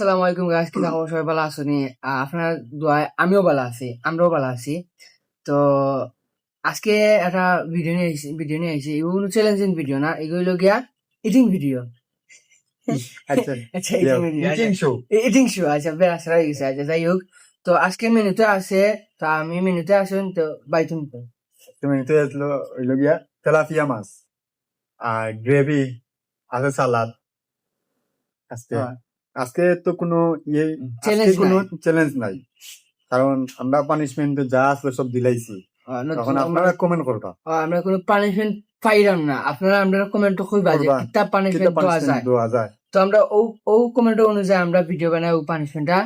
আসসালামু আলাইকুম গাইস কি খবর? সবাই ভালো আছো নি? আপনার দোয়ায় আমিও ভালো আছি আমরাও ভালো আছি। তো আজকে একটা ভিডিও নিয়ে আইছি ভিডিও নিয়ে আইছি এগুলো চ্যালেঞ্জিং ভিডিও না এগুলো গিয়া ইটিং ভিডিও আচ্ছা আচ্ছা ইটিং শো ইটিং শো আচ্ছা বেশ হয়ে গেছে আচ্ছা যাই হোক। তো আজকে মেনুতে আছে তো আমি মেনুতে আসুন তো বাই তুমি তো। তুমি তো আসলো হইল গিয়া তেলাপিয়া মাছ আর গ্রেভি আছে সালাদ। আজকে। আজকে তো কোনো ইয়ে আজকে কোনো। চ্যালেঞ্জ নাই। কারণ আমরা পানিশমেন্ট যা আসলে সব দিলাইছি। তখন আপনারা কমেন্ট করবা আমরা কোনো পানিশমেন্ট পাইলাম না। আপনারা আমরা কমেন্ট খুবই বাজে। কিতাব পানিশমেন্ট দেওয়া যায়? তো আমরা ও ও কমেন্ট অনুযায়ী আমরা ভিডিও বানাই ও পানিশমেন্টটা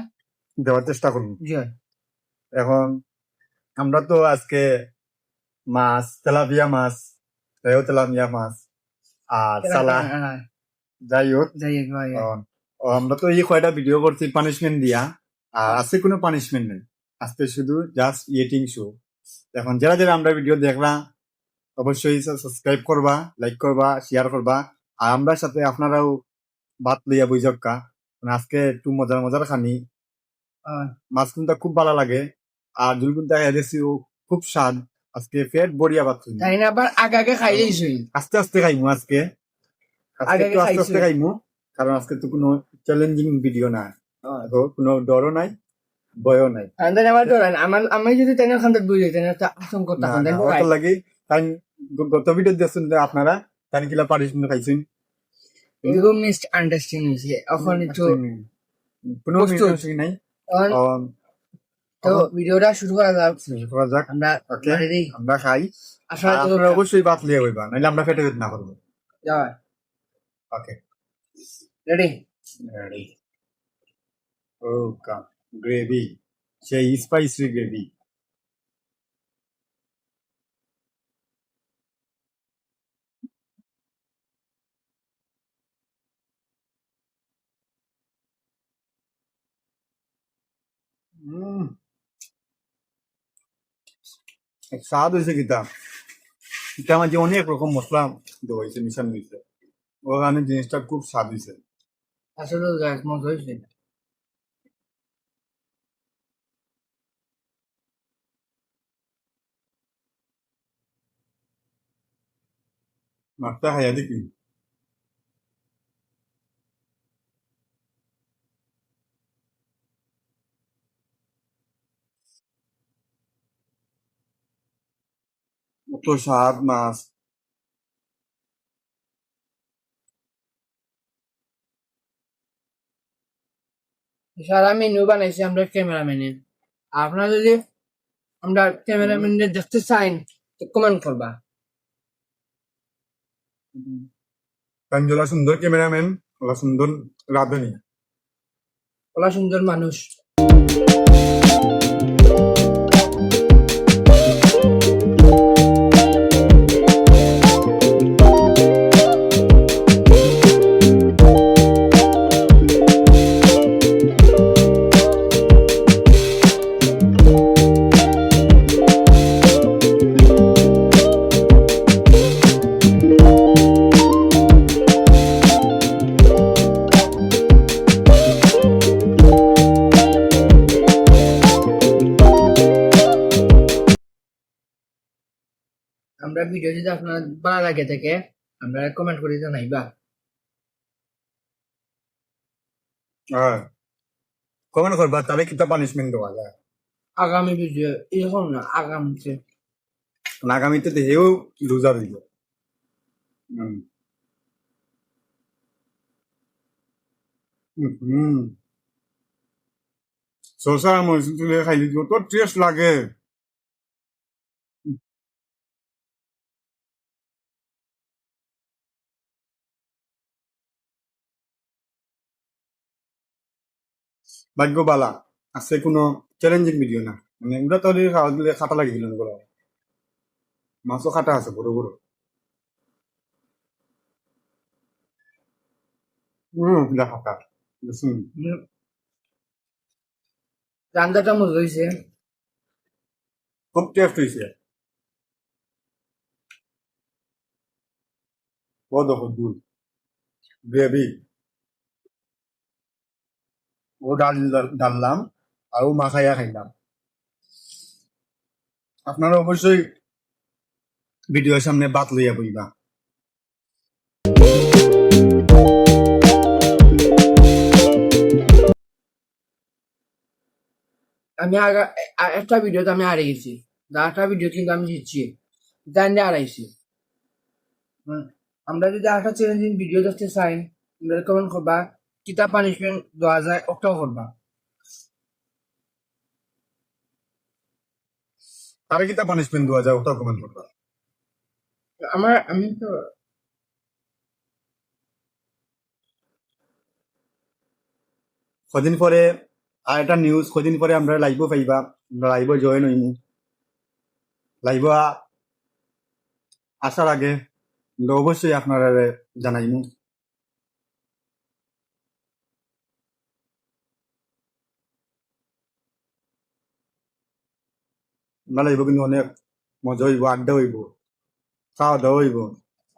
দেওয়ার চেষ্টা করব এখন আমরা তো আজকে মাছ তেলাপিয়া মাছ তেলাপিয়া মাছ আর সালাদ হ্যাঁ, যাই হোক। যাই হোক আমরা তো এই কয়টা ভিডিও করছি পানিশমেন্ট দিয়া। আর আজকে কোনো পানিশমেন্ট নেই। আজকে শুধু জাস্ট ইয়েটিং শো এখন যারা যারা আমরা ভিডিও দেখলা অবশ্যই সাবস্ক্রাইব করবা লাইক করবা শেয়ার করবা। আর আমরা সাথে আপনারাও ভাত লইয়া বুঝকা আজকে একটু মজার মজার খানি। মাছ কিন্তু খুব ভালো লাগে। আর জুল কিন্তু এদেশিও খুব স্বাদ। আজকে পেট বড়িয়া ভাত খাইমু। না? আবার আগে আগে খাই আস্তে আস্তে খাইমু আজকে। আজকে আস্তে আস্তে খাইমু। কারণ আজকে তো কোনো চ্যালেঞ্জিং ভিডিও না কোনো ডরও নাই ভয়ও নাই। আবার ধরেন আমার আমি যদি তেনে খান বুঝে তেনে তো আশঙ্কা তখন লাগে তাই গত ভিডিও দেখছেন যে আপনারা তাই কিলা পানিশমেন্ট খাইছেন। মিস আন্ডারস্ট্যান্ডিং হয়েছে এখন কোনো। নাই? তো ভিডিওটা শুরু করা যাক। শুরু করা যাক। আমরা ওকে আমরা খাই। আসলে অবশ্যই ভাত লিয়ে হইবা নাইলে আমরা পেট না করব। Okay ready Ready. Oh, God. Gravy. সেই স্পাইসি গ্রেভি স্বাদ হয়েছে কিতা এটা মাঝে অনেক রকম মশলা দেওয়া হয়েছে মিশানো হয়েছে ওখানে জিনিসটা খুব স্বাদ হয়েছে আসলে গাছ মজা হয়েছে মাছটা খাইয়া দেখি কত স্বাদ মাছ সারা মেনু বানাইছি আমরা ক্যামেরাম্যানে আপনার যদি আমরা ক্যামেরাম্যানদের দেখতে চাই তো কমেন্ট করবা। কাঞ্জলা সুন্দর ক্যামেরাম্যান ওলা সুন্দর রাঁধুনি। ওলা সুন্দর মানুষ। আপনার ভালো লাগে থাকে আমরা কমেন্ট করে জানাইবা হ্যাঁ। কমেন্ট করবা তাহলে কিতা পানিশমেন্ট দেওয়া যায়? আগামী ভিডিও এরকম না আগামীতে। আগামীতে দেহেও লুজার দিব হুম। হুম মরিচ তুলে খাইলি কত টেস্ট লাগে। ভাগ্য বালা আছে কোনো চ্যালেঞ্জিং ভিডিও না? মানে ওটা তো খাওয়া দিলে খাটা লাগিছিল মাছও খাটা আছে বড় বড় খাটা মজা হয়েছে খুব টেস্ট হয়েছে ও দেখো দুধ। গ্রেভি ও ডাল ডাললাম আর ও মাখাইয়া খাইলাম। আপনারা অবশ্যই ভিডিওর সামনে বাত লইয়া বইবা। আমি একটা ভিডিওতে আমি হারিয়ে গেছি। একটা ভিডিও কিন্তু আমি জিতছি। জানি হারাইছি। আমরা যদি একটা চ্যালেঞ্জিং ভিডিও দেখতে চাই আমরা কমেন্ট করবা। কিতা পানিশমেন্ট দেওয়া যায় ওটাও করবা তারা কিতা পানিশমেন্ট দেওয়া যায় ওটা কমেন্ট করবা আমার আমি তো কদিন পরে আর একটা নিউজ কদিন পরে আমরা লাইভও পাইবা আমরা লাইভও জয়েন হইমু লাইভ আসার আগে অবশ্যই আপনারা জানাইমু আমরা লাইভ কিন্তু অনেক মজা হইব আড্ডা হইব খাওয়া দাওয়া হইব।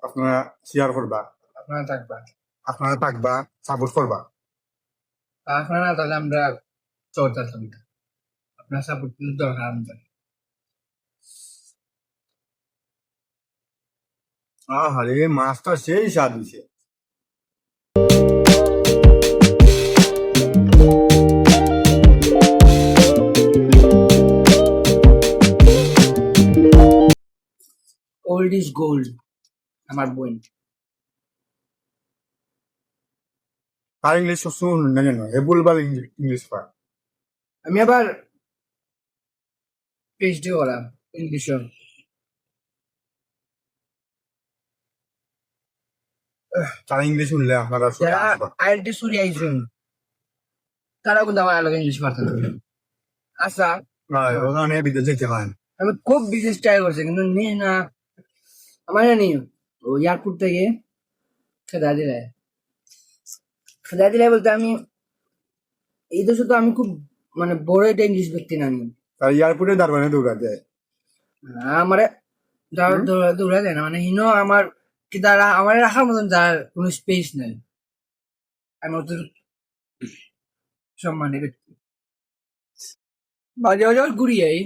আপনারা শেয়ার করবা। আপনারা থাকবা। আপনারা থাকবা সাপোর্ট করবা। আপনারা তাহলে আমরা চর্চা থাকব আপনার সাপোর্ট কিন্তু দরকার আমাদের। আহারে মাছটা সেই স্বাদ হইছে। ওল্ড ইজ গোল্ড আমার বোন। আর ইংলিশ শুনুন না জানো হে বলবার ইংলিশ পা আমি আবার পিএইচডি করা ইংলিশে তারা ইংলিশ শুনলে আপনারা শুনে যারা। আইএলটি সুরি আইছেন তারাও কিন্তু আমার আলাদা ইংলিশ পারতেন না। আচ্ছা ওখানে বিদেশ যেতে পারেন আমি খুব বিশেষ ট্রাই করছি কিন্তু নিয়ে না। আমার জানি ও এয়ারপোর্ট থেকে খেদা দিলে খেদা দিলে বলতে আমি এই দেশে তো আমি খুব মানে বড় একটা ইংলিশ ব্যক্তি না আমি। আর এয়ারপোর্টে দারবানে দৌড়া যায়? আমার দৌড়া যায় না। মানে হিনো আমার কি তারা আমার রাখার মতন তার কোনো স্পেস নেই। আমি অত সম্মানের ব্যক্তি। মাঝে মাঝে ঘুরি যাই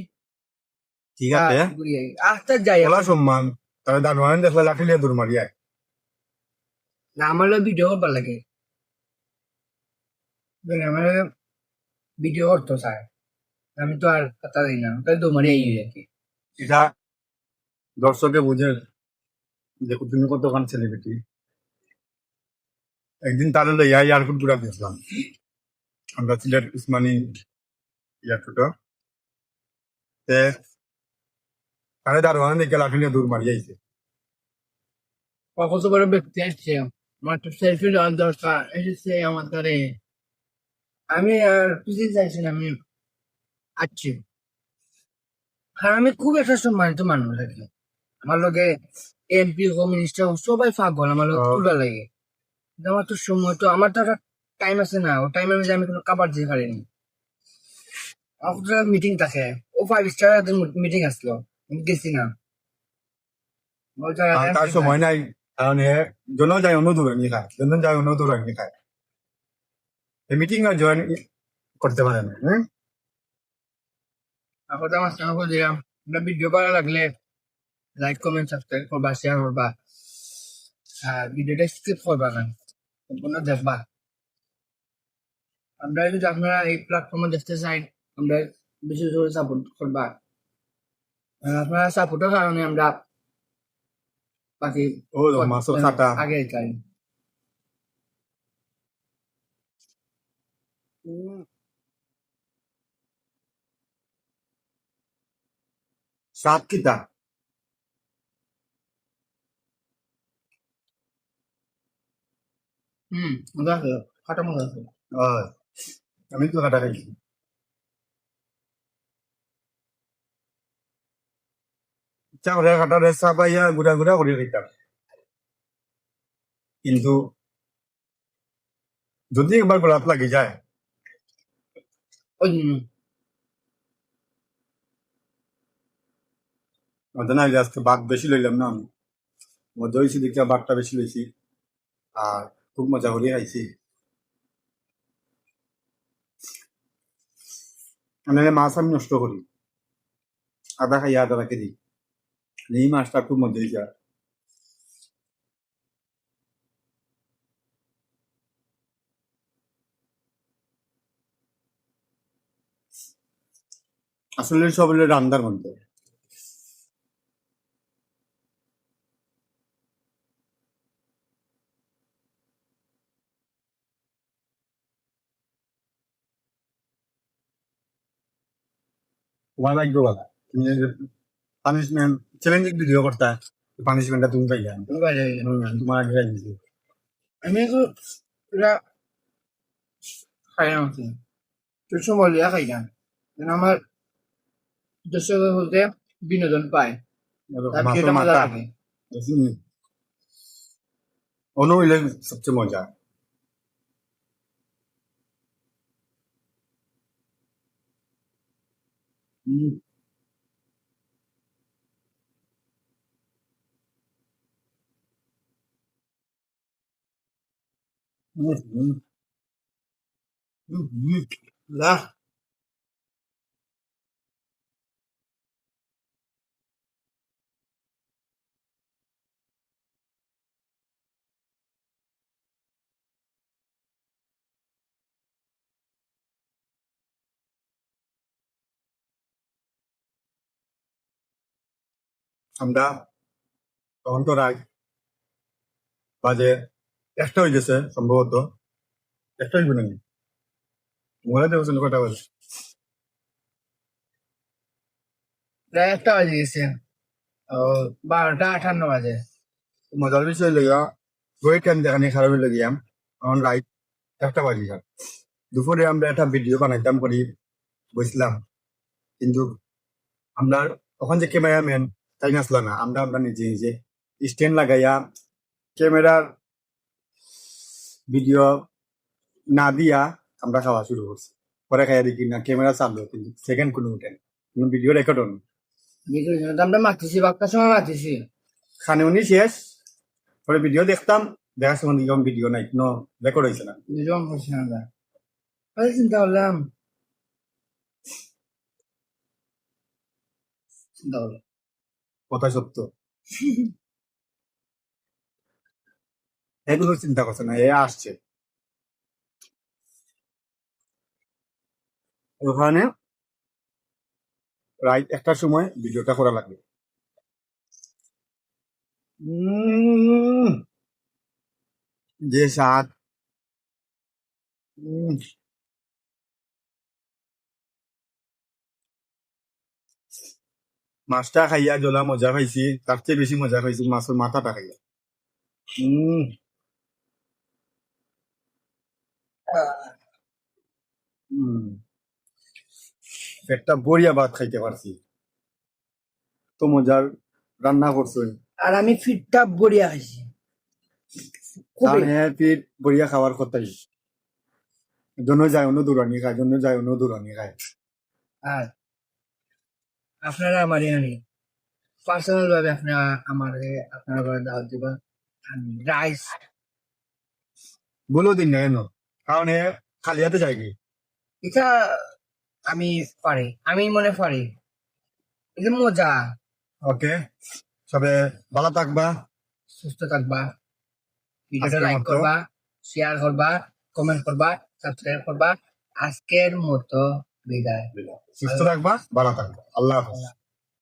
ঠিক আছে। ঘুরি যাই আস্তে যাই সম্মান। তবে দারবানে দেখলে লাঠি নিয়ে দৌড় মারি আয়। না আমার ভিডিও করবার লাগে। আমার ভিডিও করতো স্যার আমি তো আর কথা দিই না তাই দৌড়ারি আই আর কি। এটা দর্শকে বুঝে দেখো তুমি কতখান সেলিব্রিটি একদিন তাহলে লইয়া এয়ারপোর্ট ঘুরা দিয়েছিলাম আমরা সিলেট উসমানী এয়ারপোর্ট তে তাহলে দেখে লাঠি নিয়ে দৌড় মারি আইছে। কত বড় ব্যক্তি আসছে? আমার তো সেলফি দরকার। এসেছে আমার আমি আর পিছিয়ে চাইছি না আমি কারণ আমি খুব একটা সম্মানিত মানুষ আর কি। আমার লোকে এমপি হোম মিনিস্টার সবাই পাগল আমার লোক। লাগে। আমার তো সময় তো আমার তো একটা টাইম আছে না। ও টাইমের মধ্যে আমি কোনো কাবার দিতে পারিনি। আমার মিটিং থাকে। ও ফাইভ স্টার মিটিং আসলো। আমি গেছি না তার সময় নাই কারণ এ জন যায় অন্য দূরানি খায় জন যায় অন্য দূরানি খায় এই মিটিং আর জয়েন করতে পারে না হ্যাঁ এখন আমার সঙ্গে করে দিলাম। ভিডিও ভালো লাগলে লাইক কমেন্ট সাবস্ক্রাইব করবা শেয়ার করবা আর ভিডিওটা স্কিপ করবা না। সম্পূর্ণ দেখবা। আমরা যদি আপনারা এই প্ল্যাটফর্মে দেখতে চাই আমরা বেশি জোরে সাপোর্ট করবা আপনারা সাপোর্টের কারণে আমরা বাকি ও মাছের কাটা আগে যাই। সাত হুম মজা মজা আছে। হয়। আমি তো কাটা খাইছি। ইচ্ছা করে কাটা রেসা পাইয়া গুড়া গুড়া করে খাইতাম। কিন্তু যদি একবার গলাত লাগি যায় আজকে বাঘ বেশি লইলাম না আমি। মজা হয়েছি দেখে বাঘটা বেশি লইছি আর খুব মজা করে খাইছি। মাছ আমি নষ্ট করি। আদা খাই আদা রাখে দিই। এই মাছটা খুব মজা হয়েছে আসলে সব হলো রান্নার মধ্যে। তোমার লাগবে বলা তুমি পানিশমেন্ট চ্যালেঞ্জিং ভিডিও করতা পানিশমেন্টটা তুমি পাইলা। তোমার আগে দিছি আমি তো এটা খাই না মতো সময় লিয়া খাই না যেন আমার দর্শক বলতে বিনোদন পায়। অন্য হইলে সবচেয়ে মজা। হুম। হুম হুম হুম হুম না আমরা তখন তো রাগ বাজে একটা হয়ে গেছে সম্ভবত। একটা হইব নাকি? মনে দেখছেন কটা বাজে একটা বাজে গেছে। বারোটা আঠান্ন বাজে। মজার বিষয় লেগা ওই টাইম দেখানি খারাপ লেগিয়াম এখন রাইট একটা বাজি যাক দুপুরে আমরা একটা ভিডিও বানাইতাম করি বসলাম কিন্তু আমরা তখন যে ক্যামেরাম্যান তাই আসলো না। আমরা আমরা নিজে নিজে স্ট্যান্ড লাগাইয়া ক্যামেরার ভিডিও না দিয়া আমরা খাওয়া শুরু করছি। পরে খাইয়া দেখি না ক্যামেরা চালু কিন্তু সেকেন্ড কোনো উঠেন কোনো ভিডিও রেকর্ড হন আমরা মারতেছি বাক্কার সময় মারতেছি। খানে উনি শেষ। পরে ভিডিও দেখতাম দেখার সময় দেখলাম ভিডিও নাই কোনো রেকর্ড হয়েছে না। আমরা চিন্তা করলাম। চিন্তা করলাম। কথা সত্য। এগুলো চিন্তা করছে না এ আসছে। ওখানে রাইট একটা সময় ভিডিওটা করা লাগবে। যে উম, মাছটা খাইয়া জলা মজা পাইছি তার চেয়ে বেশি মজা পাইছি মাছের মাথাটা খাইয়া। হুম পেটটা বড়িয়া ভাত খাইতে পারছি। তো মজার রান্না করছ। আর আমি ফিটটা বড়িয়া খাইছি। হ্যাঁ বড়িয়া খাওয়ার কথাই জন্য যায় অন্য দূরানি খায় জন্য যায় অন্য দূরানি খায়। আর আপনারা আমার এখানে পার্সোনাল ভাবে আপনারা আমার আপনারা দাওয়াত দিবেন রাইস বলো দিন না কেন? কারণ এ খালি হাতে যায় কি? এটা আমি পারি আমি মনে পারি এটা মজা। ওকে সবে ভালো থাকবা। সুস্থ থাকবা। ভিডিওটা লাইক করবা শেয়ার করবা কমেন্ট করবা সাবস্ক্রাইব করবা। আজকের মতো বিদায়। সুস্থ থাকবা ভালো থাকবা। আল্লাহ হাফেজ।